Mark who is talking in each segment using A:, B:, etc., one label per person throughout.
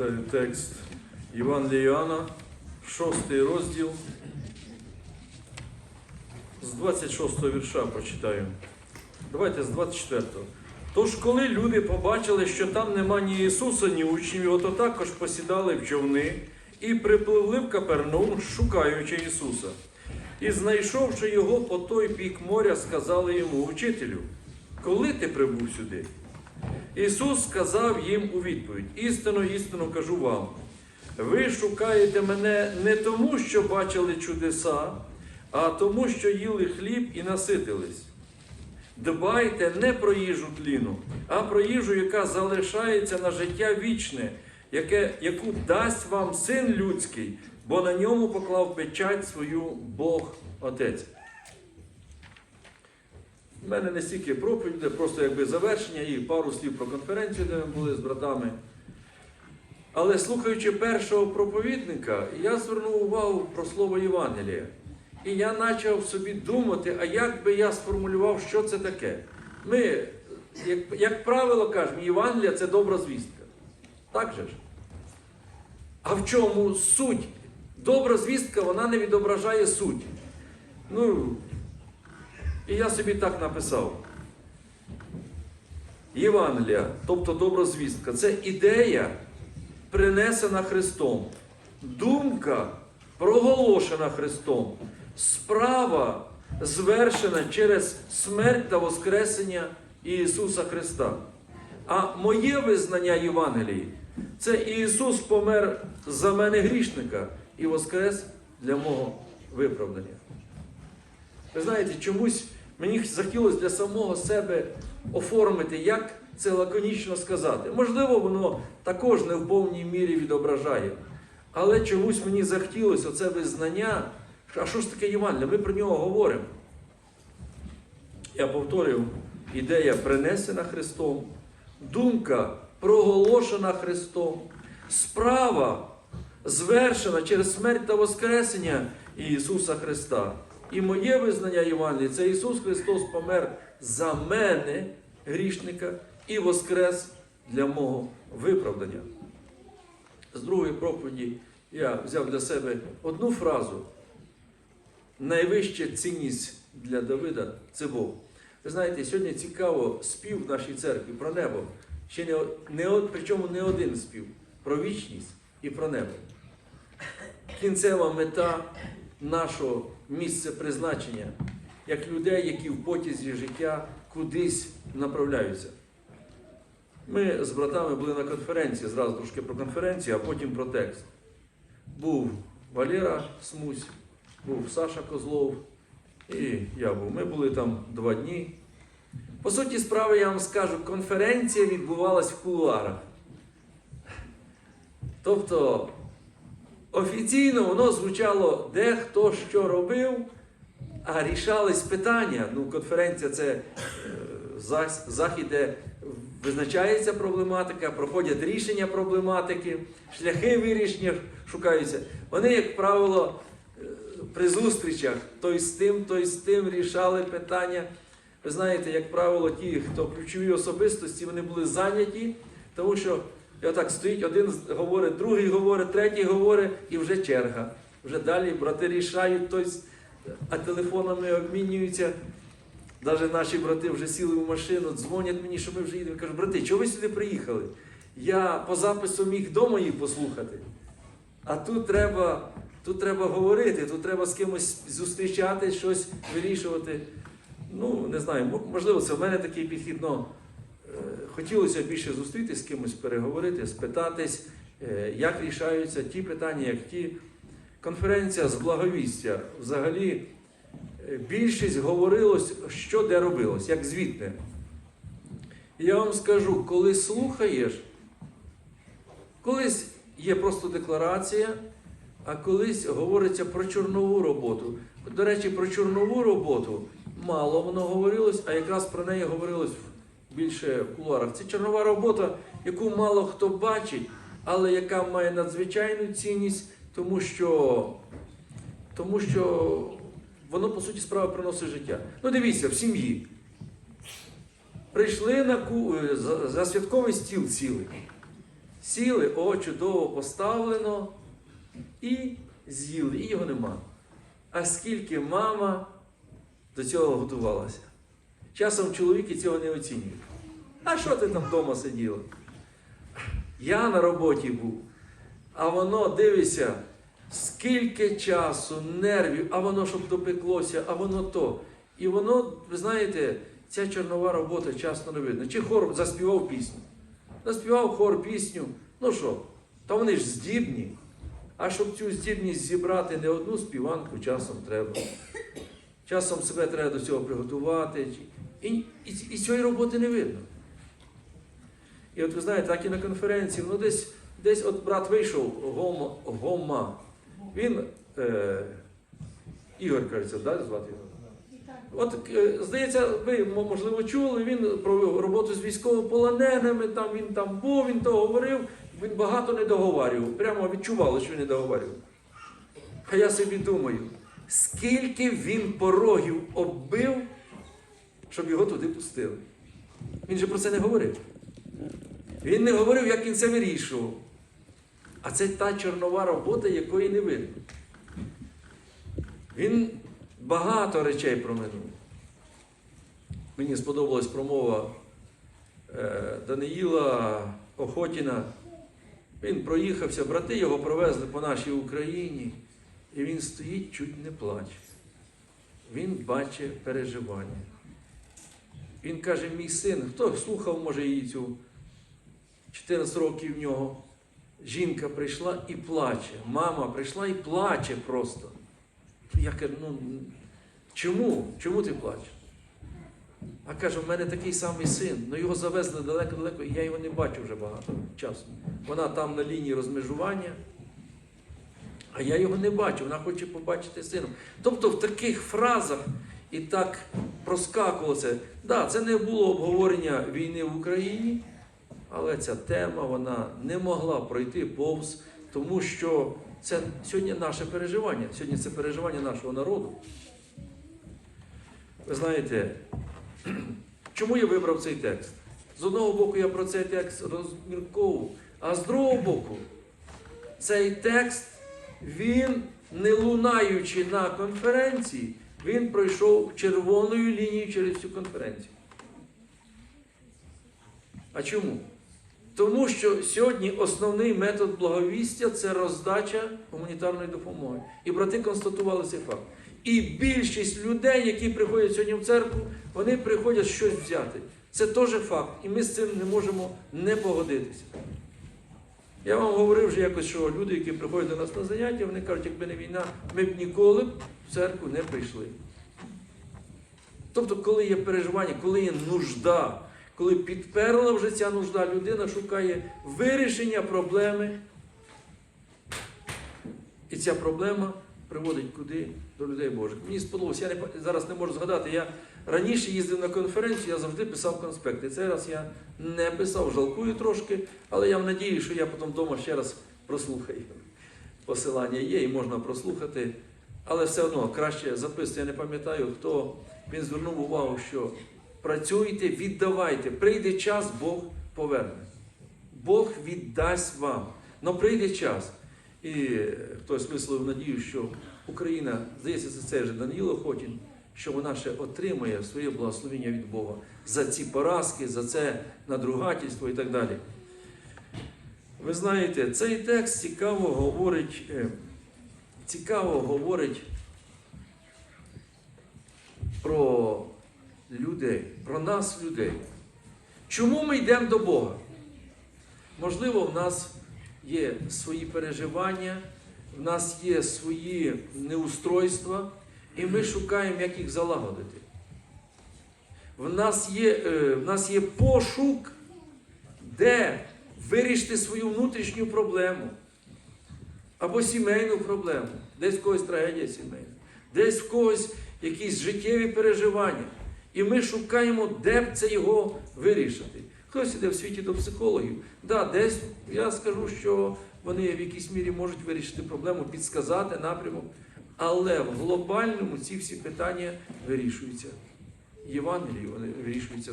A: Читаю текст Іван Іоанна, 6 розділ. З 26 вірша прочитаю. Давайте з 24-го. Тож, коли люди побачили, що там нема ні Ісуса, ні учнів, його, то також посідали в човни і припливли в Капернаум, шукаючи Ісуса. І знайшовши його по той бік моря, сказали йому, учителю, коли ти прибув сюди? Ісус сказав їм у відповідь: істину, істину кажу вам. Ви шукаєте мене не тому, що бачили чудеса, а тому, що їли хліб і наситились. Дбайте не про їжу тліну, а про їжу, яка залишається на життя вічне, яке, яку дасть вам син людський, бо на ньому поклав печать свою Бог Отець. У мене не стільки проповіді, просто якби завершення і пару слів про конференцію, де ми були з братами. Але слухаючи першого проповідника, я звернув увагу про слово Євангелія. І я почав собі думати, а як би я сформулював, що це таке. Ми, як, як правило, кажемо, Євангелія це добра звістка. Так же ж? А в чому суть? Добра звістка, вона не відображає суть. Ну, і я собі так написав. Євангелія, тобто доброзвістка, це ідея, принесена Христом, думка, проголошена Христом, справа, звершена через смерть та Воскресення Ісуса Христа. А моє визнання Євангелії це Ісус помер за мене грішника і воскрес для мого виправдання. Ви знаєте, чомусь мені захотілося для самого себе оформити, як це лаконічно сказати. Можливо, воно також не в повній мірі відображає. Але чомусь мені захотілося оце визнання. А що ж таке Євангелія? Ми про нього говоримо. Я повторюю, ідея принесена Христом, думка проголошена Христом, справа звершена через смерть та Воскресення Ісуса Христа. І моє визнання Євангелії це Ісус Христос помер за мене, грішника, і воскрес для мого виправдання. З другої проповіді я взяв для себе одну фразу. Найвища цінність для Давида це Бог. Ви знаєте, сьогодні цікаво спів в нашій церкві про небо. Ще не, не, причому не один спів про вічність і про небо. Кінцева мета нашого місця призначення, як людей, які в потязі життя кудись направляються. Ми з братами були на конференції, зразу трошки про конференцію, а потім про текст. Був Валера Смусь, був Саша Козлов і я був. Ми були там два дні. По суті справи, я вам скажу, конференція відбувалась в кулуарах. Тобто офіційно воно звучало, де хто що робив, а рішались питання. Ну, конференція це е, захід, де визначається проблематика, проходять рішення проблематики, шляхи вирішення шукаються. Вони, як правило, е, при зустрічах той з тим, той з тим рішали питання. Ви знаєте, як правило, ті, хто ключові особистості, вони були зайняті, тому що і отак стоїть, один говорить, другий говорить, третій говорить, і вже черга. Вже далі брати рішають, тобто, а телефонами обмінюються. Навіть наші брати вже сіли в машину, дзвонять мені, що ми вже їдемо. Кажуть, брати, чого ви сюди приїхали? Я по запису міг вдома їх послухати. А тут треба, тут треба говорити, тут треба з кимось зустрічати, щось вирішувати. Ну, не знаю, можливо, це в мене такий підхід, але хотілося більше зустрітися з кимось, переговорити, спитатись, е, як рішаються ті питання, як ті. Конференція з благовістя. Взагалі е, більшість говорилось, що де робилось, як звідти. Я вам скажу, коли слухаєш, колись є просто декларація, а колись говориться про чорнову роботу. До речі, про чорнову роботу мало воно говорилось, а якраз про неї говорилось більше в кулуарах. Це чорнова робота, яку мало хто бачить, але яка має надзвичайну цінність, тому що, тому що воно, по суті, справи приносить життя. Ну, дивіться, в сім'ї. Прийшли на ку... за, за святковий стіл цілий. Сіли, о, чудово поставлено, і з'їли, і його нема. А скільки мама до цього готувалася? Часом чоловіки цього не оцінюють. А що ти там вдома сиділа? Я на роботі був, а воно дивися, скільки часу, нервів, а воно щоб допеклося, а воно то. І воно, ви знаєте, ця чорнова робота часто не видно. Чи хор заспівав пісню? Заспівав хор пісню. Ну що, та вони ж здібні. А щоб цю здібність зібрати не одну співанку, часом треба. Часом себе треба до цього приготувати. І, і, і цієї роботи не видно. І от ви знаєте, так і на конференції, ну десь, десь от брат вийшов, Гома, Гома. Він, е, Ігор, кажеться, да, звати його? От, е, здається, ви можливо чули, він провів роботу з військовополоненими, там він там був, він то говорив, він багато не договарював. Прямо відчували, що не договарював. А я собі думаю, скільки він порогів оббив, щоб його туди пустили. Він же про це не говорив. Він не говорив, як він це вирішував. А це та чорнова робота, якої не видно. Він багато речей проминув. Мені сподобалась промова е, Даниїла Охотіна. Він проїхався, брати його провезли по нашій Україні, і він стоїть, чуть не плаче. Він бачить переживання. Він каже, мій син, хто слухав, може, її цю 14 років в нього. Жінка прийшла і плаче. Мама прийшла і плаче просто. Я кажу, ну чому? Чому ти плачеш? А каже, в мене такий самий син, ну його завезли далеко-далеко, і я його не бачу вже багато часу. Вона там на лінії розмежування, а я його не бачу, вона хоче побачити сином. Тобто в таких фразах і так проскакувало це. Да, це не було обговорення війни в Україні, але ця тема вона не могла пройти повз, тому що це сьогодні наше переживання. Сьогодні це переживання нашого народу. Ви знаєте, чому я вибрав цей текст? З одного боку, я про цей текст розмірковував, а з другого боку, цей текст, він, не лунаючи на конференції, він пройшов червоною лінією через всю конференцію. А чому? Тому що сьогодні основний метод благовістя це роздача гуманітарної допомоги. І брати констатували цей факт. І більшість людей, які приходять сьогодні в церкву, вони приходять щось взяти. Це теж факт, і ми з цим не можемо не погодитися. Я вам говорив вже якось, що люди, які приходять до нас на заняття, вони кажуть, якби не війна, ми б ніколи в церкву не прийшли. Тобто, коли є переживання, коли є нужда, коли підперла вже ця нужда, людина шукає вирішення проблеми. І ця проблема приводить куди? До людей Божих. Мені сподобалося, я не, зараз не можу згадати. Я раніше їздив на конференцію, я завжди писав конспекти. Цей раз я не писав, жалкую трошки, але я в надію, що я потім вдома ще раз прослухаю. Посилання є і можна прослухати. Але все одно краще записувати. Я не пам'ятаю, хто він звернув увагу, що працюйте, віддавайте. Прийде час, Бог поверне. Бог віддасть вам. Но прийде час. І хтось висловив надію, що Україна, здається, це цей же Даніло Охотін, що вона ще отримає своє благословення від Бога за ці поразки, за це надругательство і так далі. Ви знаєте, цей текст цікаво говорить, е, цікаво говорить про людей, про нас, людей. Чому ми йдемо до Бога? Можливо, в нас є свої переживання, в нас є свої неустройства, і ми шукаємо, як їх залагодити. В нас є, е, в нас є пошук, де вирішити свою внутрішню проблему або сімейну проблему. Десь в когось трагедія сімейна, десь в когось якісь життєві переживання. І ми шукаємо, де б це його вирішити. Хтось іде в світі до психологів. Да, десь я скажу, що вони в якійсь мірі можуть вирішити проблему, підсказати напрямок. Але в глобальному ці всі питання вирішуються. Євангелії вони вирішуються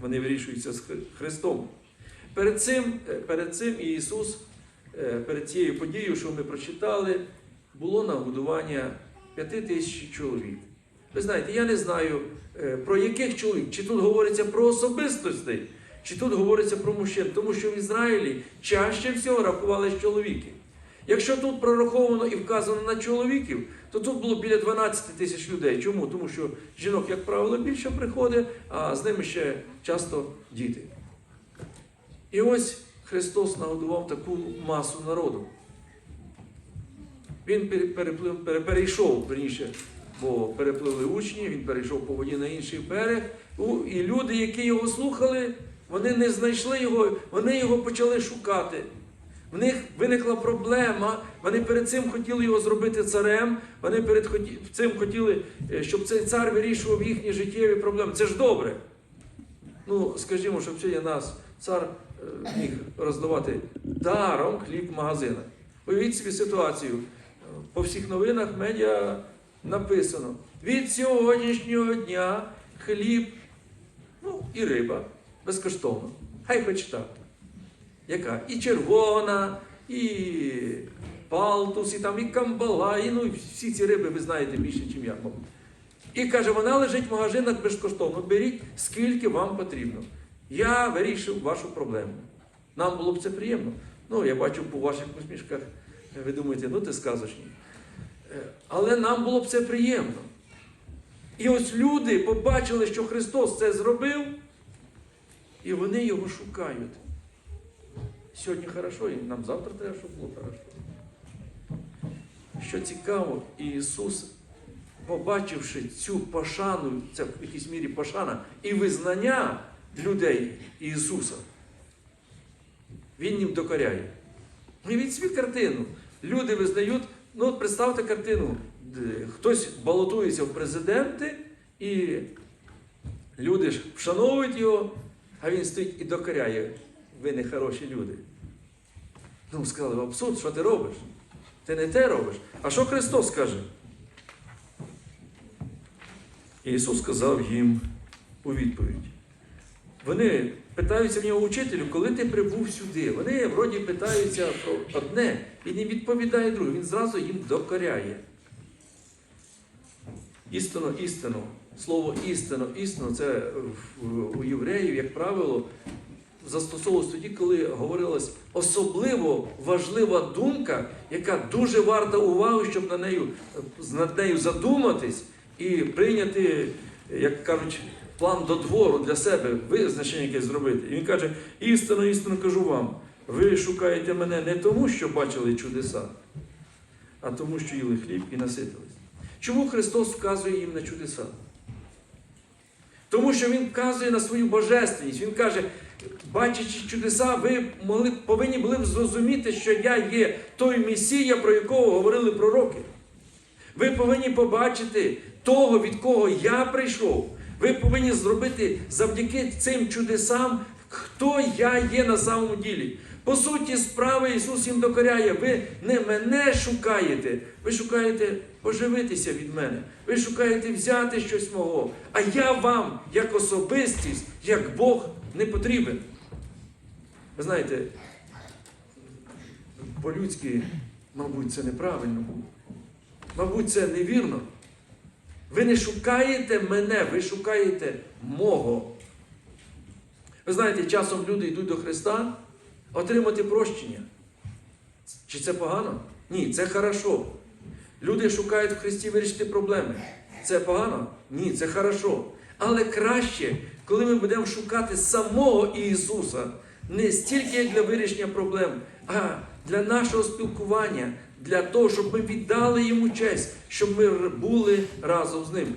A: вони вирішуються з Христом. Перед цим, е, перед цим Ісус, е, перед цією подією, що ми прочитали, було нагодування п'яти тисяч чоловік. Ви знаєте, я не знаю е, про яких чоловік, чи тут говориться про особистості, чи тут говориться про мужчин, тому що в Ізраїлі чаще всього рахувались чоловіки. Якщо тут прораховано і вказано на чоловіків, то тут було біля 12 тисяч людей. Чому? Тому що жінок, як правило, більше приходить, а з ними ще часто діти. І ось Христос нагодував таку масу народу. Він переплив, перейшов, верніше, бо перепливли учні, він перейшов по воді на інший берег. І люди, які його слухали, вони не знайшли його, вони його почали шукати. В них виникла проблема. Вони перед цим хотіли його зробити царем. Вони перед цим хотіли, е, щоб цей цар вирішував їхні життєві проблеми. Це ж добре. Ну, скажімо, щоб сьогодні нас цар е, міг роздавати даром хліб в магазинах. Уявіть собі ситуацію. По всіх новинах медіа написано: від сьогоднішнього дня хліб, ну і риба безкоштовно. Хай хоч. Яка? І червона, і палтус, і там, і камбала, і ну, всі ці риби ви знаєте більше, ніж я. І каже, вона лежить в магазинах безкоштовно. Беріть, скільки вам потрібно. Я вирішив вашу проблему. Нам було б це приємно. Ну, я бачу по ваших посмішках, ви думаєте, ну ти сказочний. Е, Але нам було б це приємно. І ось люди побачили, що Христос це зробив, і вони його шукають. Сьогодні хорошо, і нам завтра треба, щоб було хорошо. Що цікаво, Ісус, побачивши цю пошану, це в якійсь мірі пошана і визнання людей Ісуса, Він їм докоряє. Уявіть собі картину. Люди визнають, ну от представте картину, хтось балотується в президенти, і люди ж вшановують його, а він стоїть і докоряє. Ви не хороші люди. Ну, сказали, абсурд, що ти робиш? Ти не те робиш. А що Христос каже? Ісус сказав їм у відповідь. Вони питаються в нього учителю, коли ти прибув сюди. Вони вроді питаються про одне і не відповідає друге. Він зразу їм докоряє. Істинно, істину. Слово істинно, істину це у євреїв, як правило, застосовувалось тоді, коли говорилась особливо важлива думка, яка дуже варта уваги, щоб на нею, над нею задуматись і прийняти, як кажуть, план до двору для себе, визначення якесь зробити. І він каже: істинно, істинно кажу вам, ви шукаєте мене не тому, що бачили чудеса, а тому, що їли хліб і наситились. Чому Христос вказує їм на чудеса? Тому що Він вказує на свою божественність. Він каже, бачачи чудеса, ви могли, повинні були б зрозуміти, що я є той Месія, про якого говорили пророки. Ви повинні побачити того, від кого я прийшов. Ви повинні зробити завдяки цим чудесам, хто я є на самому ділі. По суті, справи Ісус їм докоряє. Ви не мене шукаєте, ви шукаєте поживитися від мене. Ви шукаєте взяти щось мого. А я вам, як особистість, як Бог, не потрібен. Ви знаєте, по-людськи, мабуть, це неправильно. Мабуть, це невірно. Ви не шукаєте мене, ви шукаєте мого. Ви знаєте, часом люди йдуть до Христа отримати прощення. Чи це погано? Ні, це хорошо. Люди шукають в Христі вирішити проблеми. Це погано? Ні, це хорошо. Але краще, коли ми будемо шукати самого Ісуса, не стільки для вирішення проблем, а для нашого спілкування, для того, щоб ми віддали йому честь, щоб ми були разом з ним.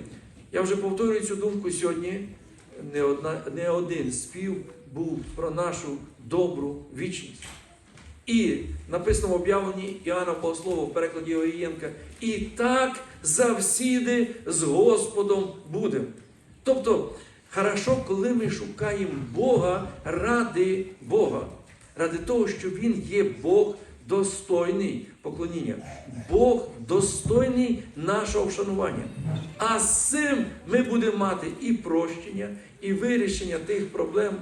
A: Я вже повторюю цю думку сьогодні. Не, одна, не один спів був про нашу добру вічність. І написано в об'явленні Іоанна Богослова в перекладі Оїєнка, і так завсіди з Господом будемо. Тобто, хорошо, коли ми шукаємо Бога ради Бога, ради того, що Він є Бог достойний поклоніння, Бог достойний нашого вшанування. А з цим ми будемо мати і прощення, і вирішення тих проблем,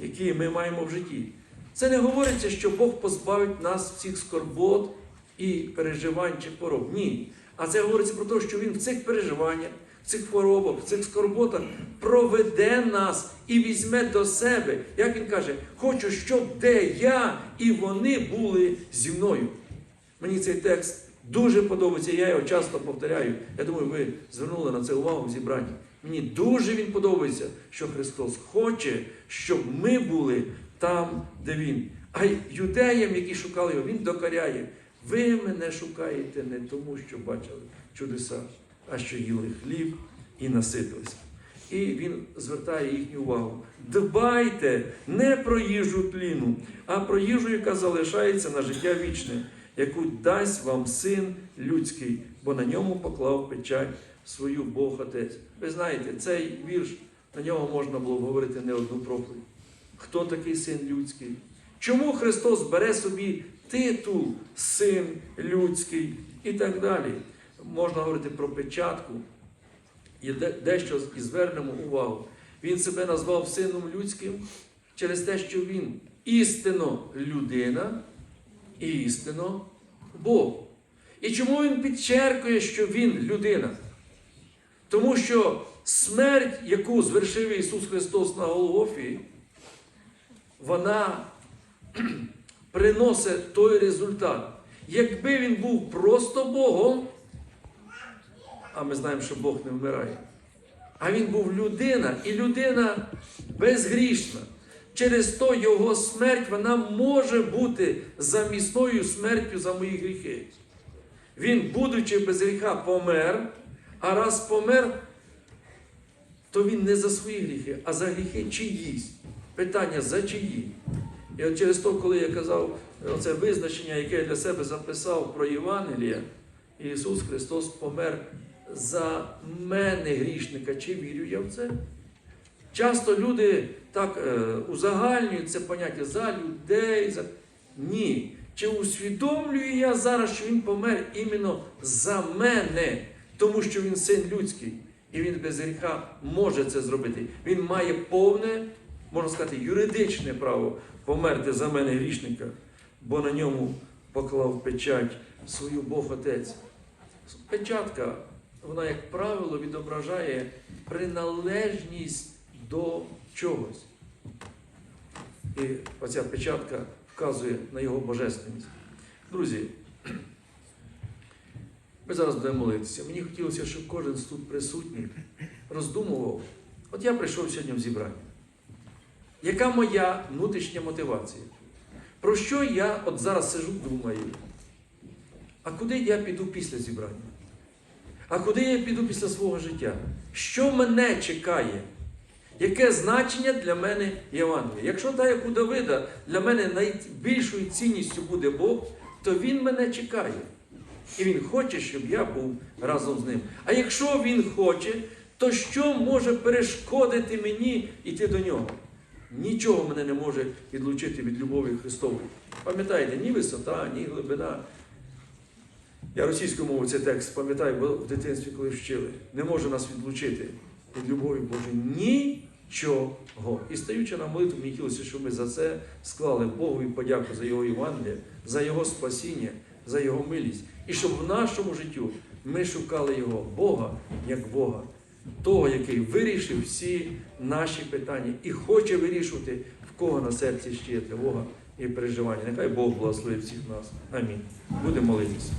A: які ми маємо в житті. Це не говориться, що Бог позбавить нас всіх скорбот і переживань чи хвороб. Ні. А це говориться про те, що Він в цих переживаннях, в цих хворобах, в цих скорботах проведе нас і візьме до себе. Як він каже, хочу, щоб де я і вони були зі мною. Мені цей текст дуже подобається, я його часто повторяю. Я думаю, ви звернули на це увагу в зібранні. Мені дуже він подобається, що Христос хоче, щоб ми були там, де Він. А юдеям, які шукали його, Він докаряє. Ви мене шукаєте не тому, що бачили чудеса, а що їли хліб і наситилися. І він звертає їхню увагу. Дбайте не про їжу тліну, а про їжу, яка залишається на життя вічне, яку дасть вам син людський, бо на ньому поклав печать свою Бог Отець. Ви знаєте, цей вірш на нього можна було говорити не одну проповідь. Хто такий син людський? Чому Христос бере собі титул син людський і так далі? Можна говорити про печатку. І дещо і звернемо увагу. Він себе назвав сином людським через те, що він істинно людина і істинно Бог. І чому він підчеркує, що він людина? Тому що смерть, яку звершив Ісус Христос на Голгофі, вона приносить той результат. Якби він був просто Богом, а ми знаємо, що Бог не вмирає. А він був людина, і людина безгрішна. Через то його смерть вона може бути замісною смертю за мої гріхи. Він, будучи без гріха, помер, а раз помер, то він не за свої гріхи, а за гріхи чиїсь. Питання за чиї. І от через то, коли я казав оце визначення, яке я для себе записав про Євангелія, Ісус Христос помер за мене грішника. Чи вірю я в це? Часто люди так е, узагальнюють це поняття за людей. За... Ні. Чи усвідомлюю я зараз, що Він помер іменно за мене, тому що Він син людський, і Він без гріха може це зробити. Він має повне, можна сказати, юридичне право померти за мене грішника, бо на ньому поклав печать свою Бог Отець. Печатка, вона, як правило, відображає приналежність до чогось. І оця печатка вказує на його божественність. Друзі, ми зараз будемо молитися. Мені хотілося, щоб кожен з тут присутній роздумував. От я прийшов сьогодні в зібрання. Яка моя внутрішня мотивація? Про що я от зараз сижу, думаю? А куди я піду після зібрання? А куди я піду після свого життя? Що мене чекає? Яке значення для мене Євангелія? Якщо так, як у Давида, для мене найбільшою цінністю буде Бог, то Він мене чекає. І Він хоче, щоб я був разом з ним. А якщо Він хоче, то що може перешкодити мені йти до нього? Нічого мене не може відлучити від любові Христової. Пам'ятаєте, ні висота, ні глибина. Я російською мовою цей текст пам'ятаю, бо в дитинстві, коли вчили, не може нас відлучити від любові Божої нічого. І стаючи на молитву, мені хотілося, щоб ми за це склали Богові подяку за Його Євангеліє, за Його спасіння, за Його милість. І щоб в нашому життю ми шукали Його Бога як Бога, того, який вирішив всі наші питання і хоче вирішувати, в кого на серці ще є тривога і переживання. Нехай Бог благословить всіх нас. Амінь. Будемо молитися.